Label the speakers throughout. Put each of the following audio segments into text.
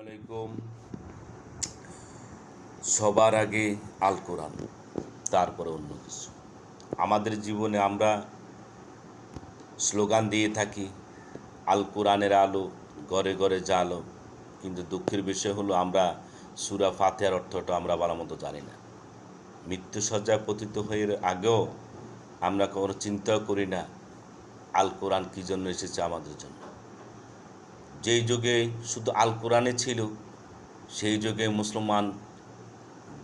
Speaker 1: আলাইকুম। সবার আগে আল কোরআন তারপরে অন্য কিছু। আমাদের জীবনে আমরা স্লোগান দিয়ে থাকি আল কোরআনের আলো ঘরে ঘরে জালো কিন্তু দুঃখের বিষয় হলো, আমরা সুরা ফাতেহার অর্থটা আমরা ভালো মতো জানি না। মৃত্যু সজ্জায় পতিত হয়ে আগেও আমরা কোনো চিন্তাও করি না আল কোরআন কী জন্য এসেছে আমাদের জন্য। যেই যুগে শুধু আল কোরআনে ছিল, সেই যুগে মুসলমান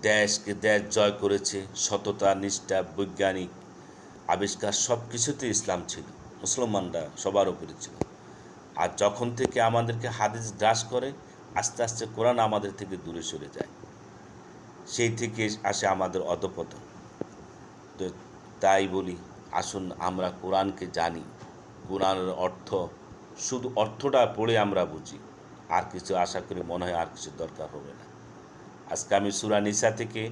Speaker 1: দেশকে দেশ জয় করেছে, সততা, নিষ্ঠা, বৈজ্ঞানিক আবিষ্কার সব কিছুতে ইসলাম ছিল, মুসলমানরা সবার উপরে ছিল। আর যখন থেকে আমাদেরকে হাদিস গ্রাস করে, আস্তে আস্তে কোরআন আমাদের থেকে দূরে সরে যায়। সেই থেকে আসে আমাদের অধপতন। তো তাই বলি, আসুন আমরা কোরআনকে জানি। কোরআনের অর্থ শুধু অর্থটা পড়ে আমরা বুঝি। আর কিছু আশা করি মনে হয় আর কিছু দরকার হবে না। আজকে আমি সুরা নিসা থেকে,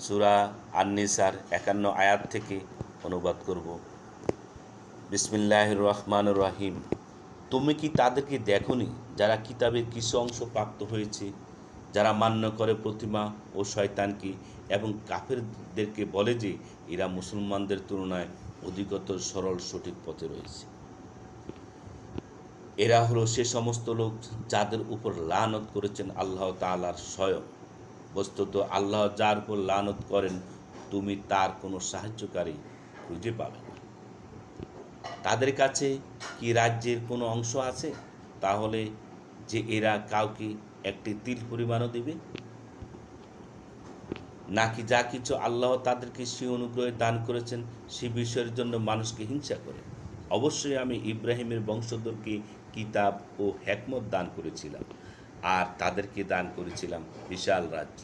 Speaker 1: সুরা আননিসার একান্ন আয়াত থেকে অনুবাদ করব। বিসমিল্লাহ রহমান রহিম। তুমি কি তাদেরকে দেখনি যারা কিতাবের কিছু অংশ প্রাপ্ত হয়েছে, যারা মান্য করে প্রতিমা ও শয়তানকে এবং কাফেরদেরকে বলে যে এরা মুসলমানদের তুলনায় অধিকতর সরল সঠিক পথে রয়েছে? এরা হলো সে সমস্ত লোক যাদের উপর লানত করেছেন আল্লাহ তালার স্বয়ং। বস্তুত আল্লাহ যার উপর লানত করেন, তুমি তার কোনো সাহায্যকারী খুঁজে পাবে না। তাদের কাছে কি রাজ্যের কোনো অংশ আছে? তাহলে যে এরা কাউকে একটি তিল পরিমাণও দেবে? নাকি যা কিছু আল্লাহ তাদেরকে সে অনুগ্রহে দান করেছেন, সে বিষয়ের জন্য মানুষকে হিংসা করে? অবশ্যই আমি ইব্রাহিমের বংশধরকে কিতাব ও হেকমত দান করেছিলাম। আর তাদেরকে দান করেছিলাম বিশাল রাজ্য।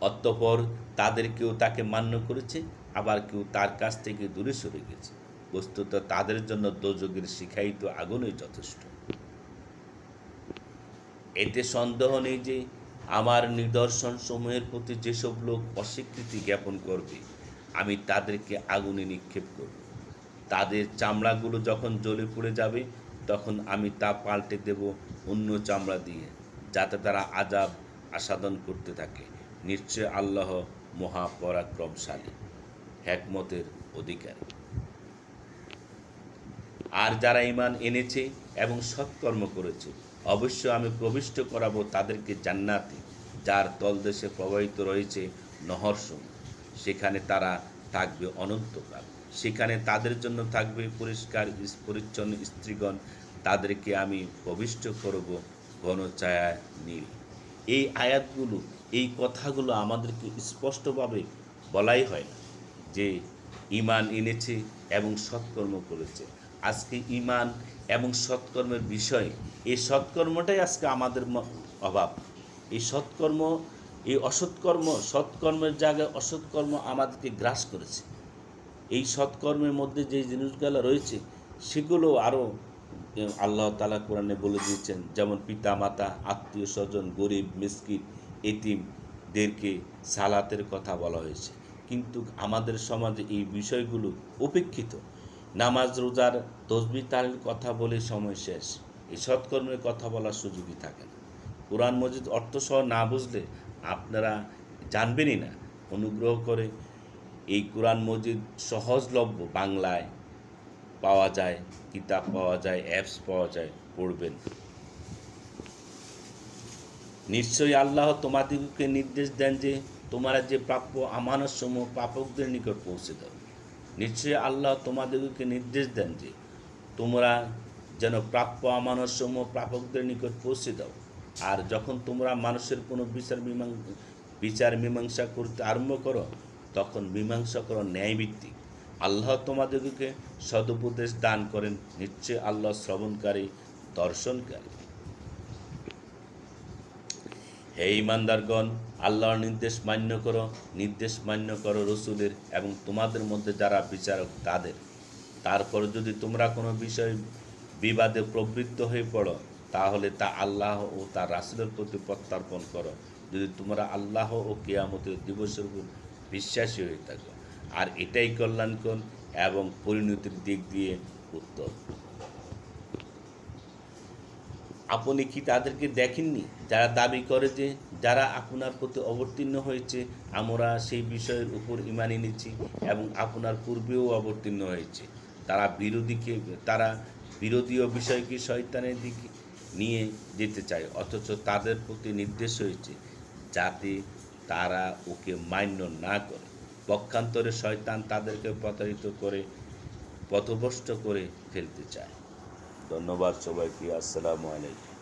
Speaker 1: অতঃপর তাদের কেউ তাকে মান্য করেছে, আবার কেউ তার কাছ থেকে দূরে সরে গেছে। বস্তুত তাদের জন্য দোযোগের শিখায়িত আগুনই যথেষ্ট। এতে সন্দেহ নেই যে আমার নিদর্শন সমূহের প্রতি যেসব লোক অস্বীকৃতি জ্ঞাপন করবে, আমি তাদেরকে আগুনে নিক্ষেপ করব। তাদের চামড়াগুলো যখন জ্বলে পড়ে যাবে, তখন আমি তা পাল্টে দেব অন্য চামড়া দিয়ে, যাতে তারা আজাব আসাদন করতে থাকে। নিশ্চয় আল্লাহ মহাপরাক্রমশালী হ্যাকমতের অধিকারী। আর যারা ইমান এনেছে এবং সৎকর্ম করেছে অবশ্য আমি প্রবিষ্ট করাবো তাদেরকে জান্নাতে, যার তলদেশে প্রবাহিত রয়েছে নহরসমূহ। সেখানে তারা থাকবে অনন্তকাল। সেখানে তাদের জন্য থাকবে পরিষ্কার, পরিচ্ছন্ন স্ত্রীগণ। তাদেরকে আমি প্রবিষ্ট করব ঘন ছায়ায় নীল। এই আয়াতগুলো, এই কথাগুলো আমাদেরকে স্পষ্টভাবে বলাই হয় না যে ইমান এনেছে এবং সৎকর্ম করেছে। আজকে ইমান এবং সৎকর্মের বিষয়, এই সৎকর্মটাই আজকে আমাদের অভাব। এই সৎকর্ম, এই অসৎকর্ম, সৎকর্মের জায়গায় অসৎকর্ম আমাদেরকে গ্রাস করেছে। এই সৎকর্মের মধ্যে যে জিনিসগুলো রয়েছে, সেগুলো আরও আল্লাহ তালা কোরআনে বলে দিয়েছেন। যেমন পিতা মাতা আত্মীয় স্বজন, গরিব, মিসকিন এতিমদেরকে সালাতের কথা বলা হয়েছে। কিন্তু আমাদের সমাজে এই বিষয়গুলো উপেক্ষিত। নামাজ, রোজার তসবি তালের কথা বলে সময় শেষ। এই সৎকর্মের কথা বলার সুযোগই থাকে না। কোরআন মজিদ অর্থসহ না বুঝলে আপনারা জানবেনই না। অনুগ্রহ করে এই কোরআন মজিদ সহজলভ্য বাংলায় পাওয়া যায়, কিতাব পাওয়া যায় অ্যাপস পাওয়া যায়, পড়বেন। নিশ্চয়ই আল্লাহ তোমাদিগকে নির্দেশ দেন যে তোমরা যে প্রাপ্য আমানত সমূহ প্রাপকদের নিকট পৌঁছে দাও। নিশ্চয়ই আল্লাহ তোমাদিগকে নির্দেশ দেন যে তোমরা যেন প্রাপ্য আমানত সমূহ প্রাপকদের নিকট পৌঁছে দাও। আর যখন তোমরা মানুষের কোনো বিচার মীমাং বিচার মীমাংসা করতে আরম্ভ করো তখন মীমাংসা করো ন্যায়ভিত্তিক। আল্লাহ তোমাদেরকে সদুপদেশ দান করেন, নিশ্চয় আল্লাহ শ্রবণকারী, দর্শনকারী। হে ইমানদারগণ, আল্লাহর নির্দেশ মান্য করো, নির্দেশ মান্য করো রসুলের এবং তোমাদের মধ্যে যারা বিচারক, তাদের। তারপর যদি তোমরা কোনো বিষয় বিবাদে প্রবৃত্ত হয়ে পড়ো, তাহলে তা আল্লাহ ও তার রাসুলের প্রতি প্রত্যার্পণ করো। যদি তোমরা আল্লাহ ও কেয়ামতের দিবসের বিশ্বাসী হয়ে থাকো। আর এটাই কল্যাণকর এবং পরিণতির দিক দিয়ে উত্তর আপনি কি তাদেরকে দেখেননি? যারা দাবি করে যে, যারা আপনার প্রতি অবতীর্ণ হয়েছে, আমরা সেই বিষয়ের উপর ইমান এনেছি এবং আপনার পূর্বেও অবতীর্ণ হয়েছে। তারা বিরোধীকে, তারা বিরোধীয় বিষয়কে শয়তানের দিকে নিয়ে যেতে চায়, অথচ তাদের প্রতি নির্দেশ হয়েছে যাতে তারা ওকে মান্য না করে। পক্ষান্তরে শয়তান তাদেরকে প্রতারিত করে, পথভ্রষ্ট করে ফেলতে চায়। ধন্যবাদ সবাইকে, আসসালামু আলাইকুম।